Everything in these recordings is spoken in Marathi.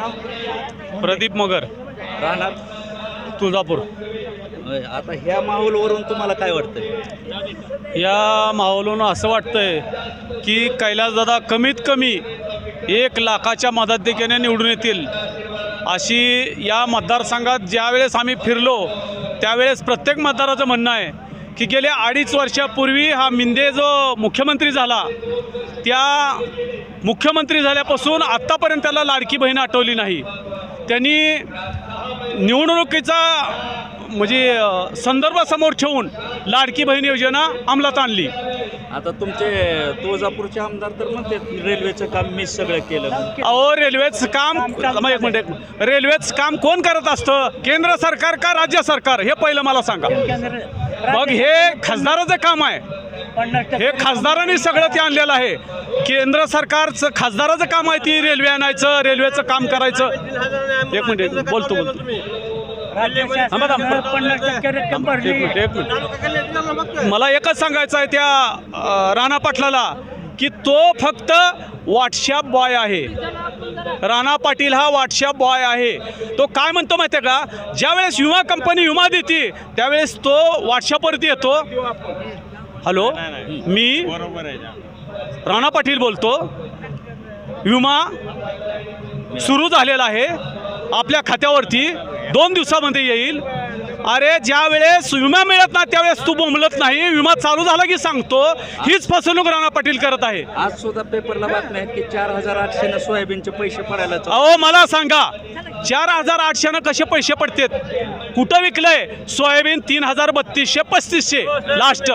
नाव? प्रदीप मगर. राहणार? तुळजापूर. आता ह्या माहोलवरून तुम्हाला काय वाटतंय? या माहोलून असं वाटतंय की कैलासदादा कमीत कमी एक लाखाच्या मदतीने निवडून येतील. अशी या मतदारसंघात ज्यावेळेस आम्ही फिरलो त्यावेळेस प्रत्येक मतदाराचं म्हणणं आहे की गेल्या अडीच वर्षापूर्वी हा मिंदे जो मुख्यमंत्री झाला त्या मुख्यमंत्री झाल्यापासून आत्तापर्यंत त्याला लाडकी बहीण आठवली नाही. त्यांनी निवडणुकीचा म्हणजे संदर्भासमोर ठेवून लाडकी बहीण योजना अंमलात आणली. आता तुमचे तुळजापूरचे आमदार तर म्हणते रेल्वेचं काम मी सगळं केलं. अहो रेल्वेचं काम एक मिनिट एक मिनिट. रेल्वेचं काम कोण करत असतं? केंद्र सरकार का राज्य सरकार? हे पहिलं मला सांगा. मग हे खासदाराचं काम आहे. हे खासदारांनी सगळं ते आणलेलं आहे. केंद्र सरकारचं खासदाराचं काम आहे ती रेल्वे आणायचं रेल्वेचं काम करायचं. एक मिनिट. बोलतो बोलतो. मला एकच सांगायचं आहे त्या राणा पाटलाला की तो फक्त व्हॉट्सॲप बॉय आहे. राणा पाटील हा व्हॉट्सॲप बॉय आहे. तो काय म्हणतो माहिती आहे का? ज्यावेळेस विमा कंपनी विमा देते त्यावेळेस तो व्हॉट्सॲपवरती येतो. हॅलो मी राणा पाटील बोलतो. विमा सुरू झालेला आहे. आपल्या खात्यावरती दोन दिवसामध्ये येईल. अरे ज्या वेळेस विमा मिळत ना त्यावेळेस तू बोंबलत नाही. विमा चालू झाला की सांगतो. हीच फसवणूक राणा पाटील करत आहे. आज सुद्धा पेपरला बातम्या आहेत की चार हजार आठशे सोयाबीनचे पैसे पडायला. अहो मला सांगा चार हजार आठशेनं कसे पैसे पडतात? कुठं विकलंय? सोयाबीन तीन हजार बत्तीसशे पस्तीसशे. लास्ट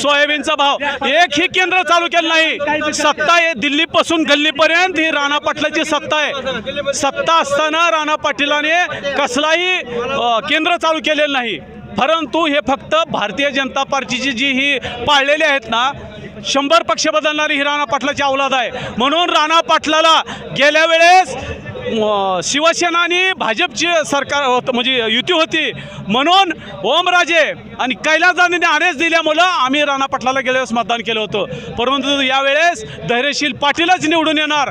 सोयाबीनचा भाव. एकही केंद्र चालू केलं नाही. सत्ता आहे दिल्लीपासून गल्लीपर्यंत ही राणा पाटलाची सत्ता आहे. सत्ता असताना राणा पाटीलाने कसलाही केंद्र चालू केलेलं नाही. परंतु हे फक्त भारतीय जनता पार्टीची जी ही पाळलेली आहेत ना शंभर पक्ष बदलणारी ही राणा पाटलाची अवलाद आहे. म्हणून राणा पाटलाला गेल्या वेळेस शिवसेना आणि भाजपची सरकार होत म्हणजे युती होती. म्हणून ओमराजे आणि कैलासदानीने आदेश दिल्यामुळं आम्ही राणा पाटलाला गेल्या वेळेस मतदान केलं होतं. परंतु यावेळेस धैर्यशील पाटीलच निवडून येणार.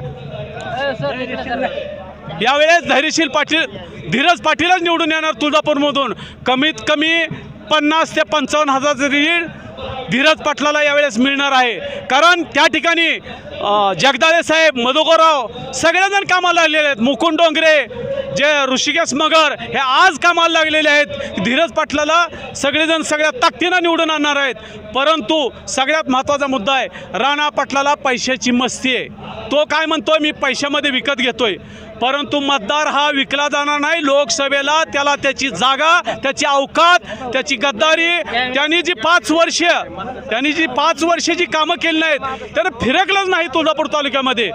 यावेळेस धैर्यशील पाटील धीरज पाटीलच निवडून येणार तुळजापूरमधून. कमीत कमी पन्नास ते पंचावन्न हजार रीड धीरज पाटलाला यावेळेस मिळणार आहे. कारण त्या ठिकाणी जगदाळे साहेब मधुकरराव सगळेजण कामाला लागलेले आहेत. मुकुंद डोंगरे जे ऋषिकेश मगर हे आज कामाला लागलेले आहेत. धीरज पाटलाला सगळेजण सगळ्या ताकदीनं निवडून आणणार आहेत. परंतु सगळ्यात महत्त्वाचा मुद्दा आहे राणा पाटलाला पैशाची मस्ती आहे. तो काय म्हणतोय मी पैशामध्ये विकत घेतोय. परंतु मतदार हा विकला जाणार नाही लोकसभेला त्याला त्याची जागा त्याची अवकात त्याची गद्दारी त्यांनी जी पाच वर्ष त्यांनी जी पाच वर्ष जी कामं केली नाहीत त्यानं फिरकलंच नाही तुळजापूर तालुक्यामध्ये.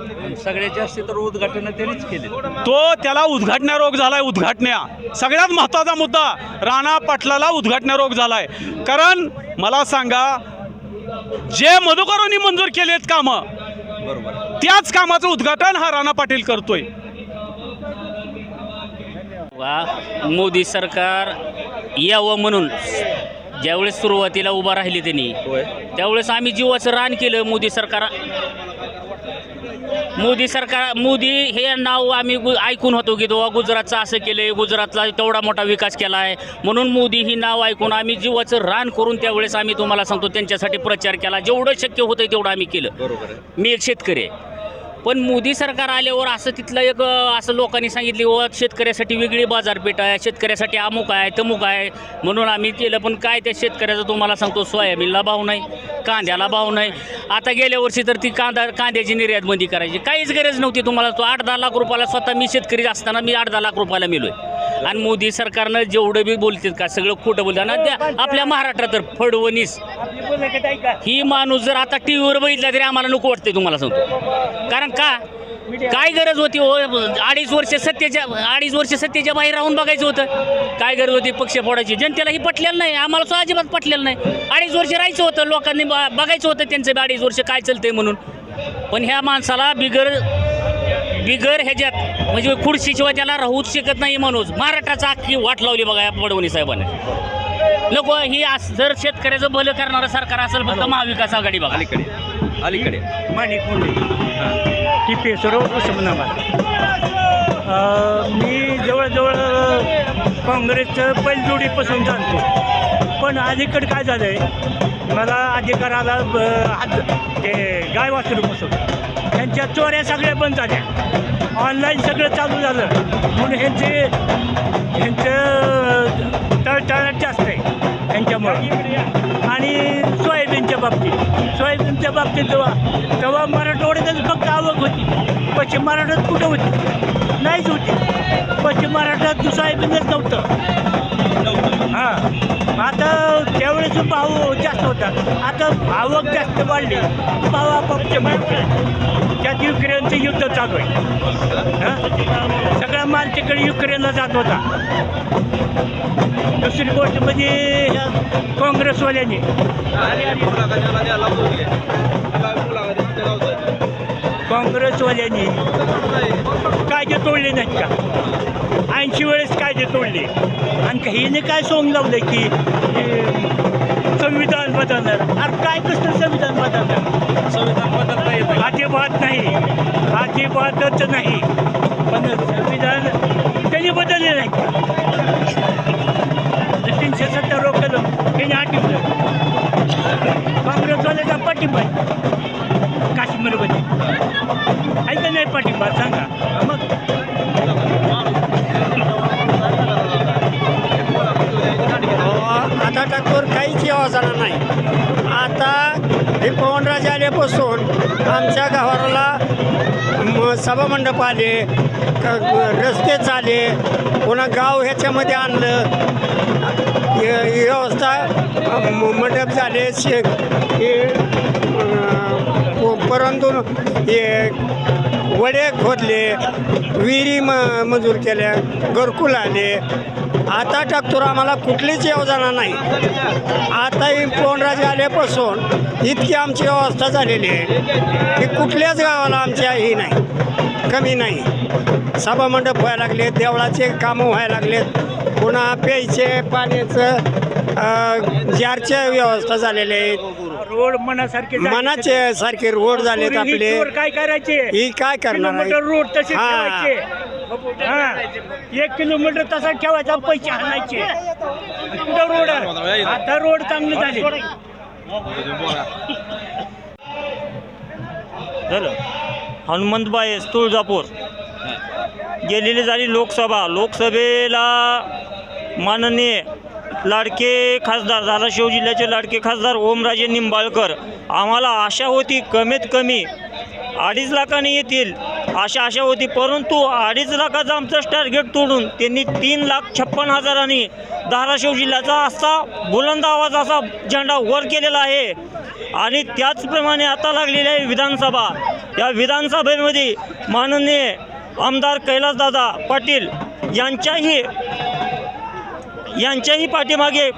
सगळ्यात जास्त तर उद्घाटन त्यांनीच केले. तो त्याला उद्घाटन्या रोग झालाय उद्घाटन्या सगळ्यात महत्त्वाचा मुद्दा राणा पाटलाला उद्घाटन्या रोग झालाय. कारण मला सांगा जे मधुकरांनी मंजूर केलेत कामं बरोबर. त्याच कामाचं उद्घाटन हा राणा पाटील करतोय. वा मोदी सरकार यावं म्हणून ज्यावेळेस सुरुवातीला उभा राहिली त्यांनी त्यावेळेस आम्ही जीवाचं रान केलं मोदी सरकार. मोदी सरकार मोदी हे नाव आम्ही गु- ऐकून होतो की बाबा गुजरातचं असं केलं गुजरातला तेवढा मोठा विकास केला आहे म्हणून मोदी ही नाव ऐकून आम्ही जीवाचं रान करून त्यावेळेस आम्ही तुम्हाला सांगतो त्यांच्यासाठी प्रचार केला. जेवढं शक्य होतं तेवढं आम्ही केलं. बरोबर आहे. मी एक शेतकरी आहे. पण मोदी सरकार आल्यावर असं तिथलं एक असं लोकांनी सांगितली व शेतकऱ्यासाठी वेगळी बाजारपेठ आहे शेतकऱ्यासाठी अमुक आहे तमुक आहे. म्हणून आम्ही केलं पण काय त्या शेतकऱ्याचं तुम्हाला सांगतो सोयाबीनला भाव नाही कांद्याला भाव नाही. आता गेल्या वर्षी तर ती कांदा कांद्याची निर्यात बंदी करायची. काहीच गरज नव्हती तुम्हाला. तो आठ दहा लाख रुपयाला स्वतः मी शेतकरी असताना मी आठ दहा लाख रुपयाला मिळलोय. आणि मोदी सरकारनं जेवढं बी बोलतात का सगळं खोटं बोलतात ना त्या आपल्या महाराष्ट्रात तर फडवणीस ही माणूस जर आता टी व्हीवर बघितला तरी आम्हाला नको वाटते तुम्हाला सांगतो. कारण का? काय गरज होती हो? अडीच वर्ष सत्तेच्या अडीच वर्ष सत्तेच्या बाहेर राहून बघायचं होतं. काय गरज होती पक्ष फोडायची? जनतेला ही पटलेलं नाही. आम्हाला सुद्धा अजिबात पटलेलं नाही. अडीच वर्ष राहायचं होतं. लोकांनी ब- बघायचं होतं त्यांचं बी अडीच वर्ष काय चालतंय म्हणून. पण ह्या माणसाला बिगर बिगर ह्याच्यात म्हणजे खुर्शीशिवाय त्याला राहूच शकत नाही माणूस महाराष्ट्राचा अख्खी वाट लावली बघा या फडवणी साहेबांनी. नको ही अस- जर शेतकऱ्याचं भलं करणारं सरकार असेल फक्त महाविकास आघाडी बघा. अलीकडे. अलीकडे. माणिक मुंडे टिपेश्वरराव उस्मानाबाद. अ, मी जवळजवळ काँग्रेसचं बैलजोडीपासून जाणतो. पण अलीकडे काय झालं आहे मला अधिकार आला ब- हात ते गाय वासरूपासून. त्यांच्या चोऱ्या सगळ्या बंद झाल्या. ऑनलाईन सगळं चालू झालं. म्हणून ह्यांचे ह्यांचं तळतळाट यांच्यामुळं. आणि सोयाबीनच्या बाबतीत. सोयाबीनच्या बाबतीत जेव्हा तेव्हा मराठवाड्यातच फक्त आवक होती. पश्चिम महाराष्ट्रात कुठं होती? नाहीच होती. पश्चिम महाराष्ट्रात सोयाबीनच नव्हतं. त्यावेळेस भाव जास्त होता आता आवक जास्त वाढली. भाव आपोआप त्यात युक्रेनचं युद्ध चालू आहे. सगळा माल तिकडे युक्रेनला जात होता. दुसरी गोष्ट म्हणजे ह्या काँग्रेसवाल्यांनी. काँग्रेसवाल्यांनी कायदे तोडले नाहीत का? ऐंशी वेळेस कायदे तोडले. आणि हिने काय सोंग लावलं की संविधान बदलणार. अरे काय कसं संविधान बदलणार? संविधान बदलता येतं. अजिबात नाही. अजिबातच नाही. पण संविधान त्यांनी बदलले नाही तीनशे सत्तर रोखलं त्यांनी हटवलं काँग्रेसवाल्याचा पाठिंबा आमच्या गावाला म- सभामंडप आले रस्ते झाले पुन्हा गाव ह्याच्यामध्ये आणलं. हे- व्यवस्था म- मंडप झाले शे परंतु हे वडे खोदले विहिरी म मंजूर केल्या घरकुल आले. आता टाकतोर आम्हाला कुठलीच योजना नाही. आता पोंडराज आल्यापासून इतकी आमची अवस्था झालेली आहे की कुठल्याच गावाला आमच्या ही नाही कमी नाही. सभामंडप व्हायला लागले देवळाचे कामं व्हायला लागलेत. पुन्हा प्यायचे पाण्याचं जारच्या व्यवस्था झालेल्या आहेत. रोड मनासारखे झाले. मनाचे सारखे रोड झालेत पूर्वी ही आपले. चोर काय करायचे? ही काय करणार आहे? किलोमीटर रोड तसे हा. ठेवायचे. हा. एक किलोमीटर तसा ठेवायचा पैसे आणायचे. कुठं रोड? आहे? आता रोड चांगले झाले. झालं. हनुमंतबाई तुळजापूर. गेलेली झाली लोकसभा. लोकसभेला माननीय लाडके खासदार धाराशिव जिल्ह्याचे लाडके खासदार ओमराजे निंबाळकर. आम्हाला आशा होती कमीत कमी अडीच लाखाने येतील आशा आशा होती. परंतु अडीच लाखाचं आमचं टार्गेट तोडून त्यांनी तीन लाख छप्पन हजारांनी धाराशिव जिल्ह्याचा असा बुलंद आवाज असा झेंडा वर केलेला आहे. आणि त्याचप्रमाणे आता लागलेली आहे विधानसभा. या विधानसभेमध्ये माननीय आमदार कैलासदादा पाटील यांच्याही यांच्याही पाठीमागे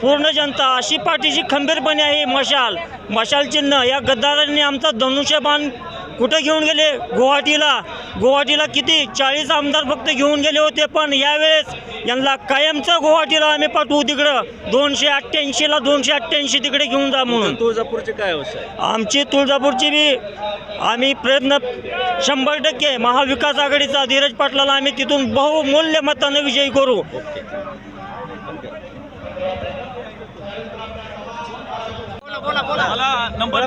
पूर्ण जनता अशी पाठीची खंबीरपणे आहे मशाल. मशाल चिन्ह या गद्दारांनी आमचा धनुष्यबाण कुठं घेऊन गेले? गुवाहाटीला. गुवाहाटीला किती? चाळीस आमदार फक्त घेऊन गेले होते पण यावेळेस यांना कायमचं गुवाहाटीला आम्ही पाठवू तिकडं. दोनशे अठ्ठ्याऐंशीला दोनशे अठ्ठ्याऐंशी तिकडे घेऊन जा म्हणून. तुळजापूरचे काय अवस्था आमची तुळजापूरची बी आम्ही प्रयत्न शंभर टक्के महाविकास आघाडीचा धीरज पाटलाला आम्ही तिथून बहुमूल्य मतानं विजयी करू. नंबर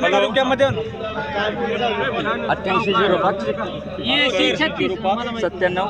अठ्ठ्याऐंशी झिरो पाच. सत्त्याण्णव.